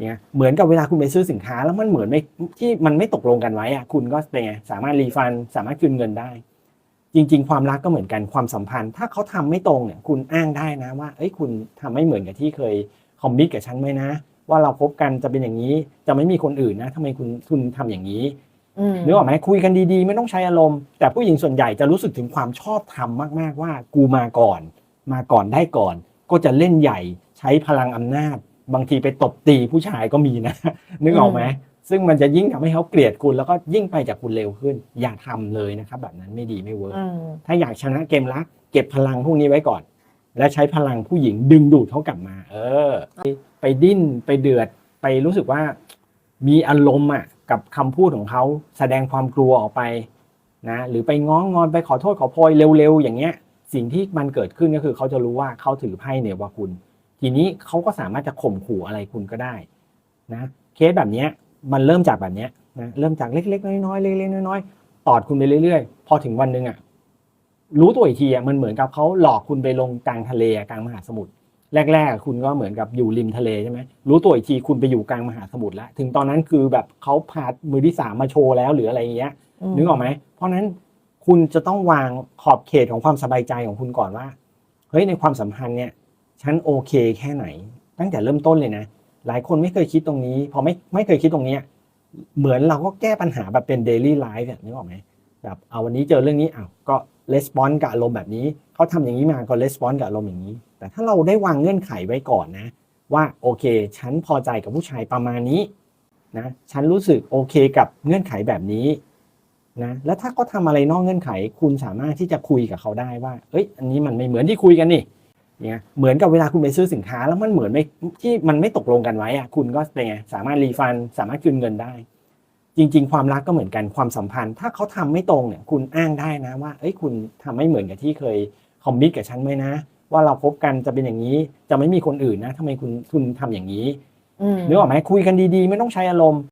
เนี่ยเหมือนกับเวลาคุณไปซื้อสินค้าแล้วมันเหมือนไม่ที่มันไม่ตกลงกันไว้อะคุณก็เป็นไงสามารถรีฟันสามารถคืนเงินได้ จริง ๆ ความรักก็เหมือนกันความสัมพันธ์ ถ้าเขาทำไม่ตรงเนี่ยคุณอ้างได้นะว่า เอ้ยคุณทำไม่เหมือนกับที่เคยคอมมิตกับฉันไว้นะ ว่าเราคบกันจะเป็นอย่างนี้จะไม่มีคนอื่นนะทำไมคุณคุณทำอย่างนี้อืมนึกออกไหมคุยกันดีๆ ไม่ต้องใช้อารมณ์แต่ผู้หญิงส่วนใหญ่จะรู้สึกถึงความชอบธรรมมาก ๆ ว่า กูมาก่อน มาก่อนได้ก่อน ก็จะเล่นใหญ่ใช้พลังอำนาจ บางทีไปตบตีผู้ชายก็มีนะนึกออกไหมซึ่งมันจะยิ่งทำให้เขาเกลียดคุณแล้วก็ยิ่งไปจากคุณเร็วขึ้น อย่าทำเลยนะครับ แบบนั้นไม่ดีไม่เวิร์กอืมถ้าอยากชนะเกมรัก เก็บพลังพวกนี้ไว้ก่อน และใช้พลังผู้หญิงดึงดูดเขากลับมา เออ ไปดิ้นไปเดือดไปรู้สึกว่า มีอารมณ์อะกับคำพูดของเขาแสดงความกลัวออกไปนะหรือไปง้องอนไปขอโทษขอโพยเร็วๆอย่างเงี้ย สิ่งที่มันเกิดขึ้นก็คือเขาจะรู้ว่าเขาถือไพ่เหนือกว่าคุณ ทีนี้เขาก็สามารถจะข่มขู่อะไรคุณก็ได้นะเคสแบบเนี้ยมันเริ่มจากแบบเนี้ยนะเริ่มจากเล็ก ๆ น้อยๆเล็กๆน้อยๆตอดคุณไปเรื่อยๆ พอถึงวันหนึ่งอะรู้ตัวอีกทีอะมันเหมือนกับเขาหลอกคุณไปลงกลางทะเลอะกลางมหาสมุทรแรกๆคุณก็เหมือนกับอยู่ริมทะเลใช่ไหมรู้ตัวอีกทีคุณไปอยู่กลางมหาสมุทรแล้ว ถึงตอนนั้นคือแบบเขาพามือที่สามมาโชว์แล้วหรืออะไรอย่างเงี้ยนึกออกไหมเพราะฉะนั้นคุณจะต้องวางขอบเขตของความสบายใจของคุณก่อนว่าเฮ้ยในความสัมพันธ์เนี่ย ฉันโอเคแค่ไหน ตั้งแต่เริ่มต้นเลยนะ หลายคนไม่เคยคิดตรงนี้ พอไม่ไม่เคยคิดตรงเนี้ยเหมือนเราก็แก้ปัญหาแบบเป็น daily life เนี่ยนึกออกไหมแบบเอาวันนี้เจอเรื่องนี้อ้าวก็ response กับอารมณ์แบบนี้เขาทำอย่างนี้มาก็ response กับอารมณ์อย่างนี้ แต่ถ้าเราได้วางเงื่อนไขไว้ก่อนนะ ว่าโอเค ฉันพอใจกับผู้ชายประมาณนี้นะฉันรู้สึกโอเคกับเงื่อนไขแบบนี้นะแล้วถ้าเขาทำอะไรนอกเงื่อนไข คุณสามารถที่จะคุยกับเขาได้ว่า เอ้ย อันนี้มันไม่เหมือนที่คุยกันนี่ เนี่ยเหมือนกับเวลาคุณไปซื้อสินค้าแล้วมันเหมือนไม่ที่มันไม่ตกลงกันไว้อะคุณก็เป็นไงสามารถรีฟันสามารถคืนเงินได้ จริง ๆ ความรักก็เหมือนกันความสัมพันธ์ ถ้าเขาทำไม่ตรงเนี่ยคุณอ้างได้นะว่าเอ้ยคุณทำไม่เหมือนกับที่เคยคอมมิตกับฉันไว้นะ ว่าเราคบกันจะเป็นอย่างนี้จะไม่มีคนอื่นนะทำไมคุณคุณทำอย่างนี้อืมนึกออกไหมคุยกันดีๆ ไม่ต้องใช้อารมณ์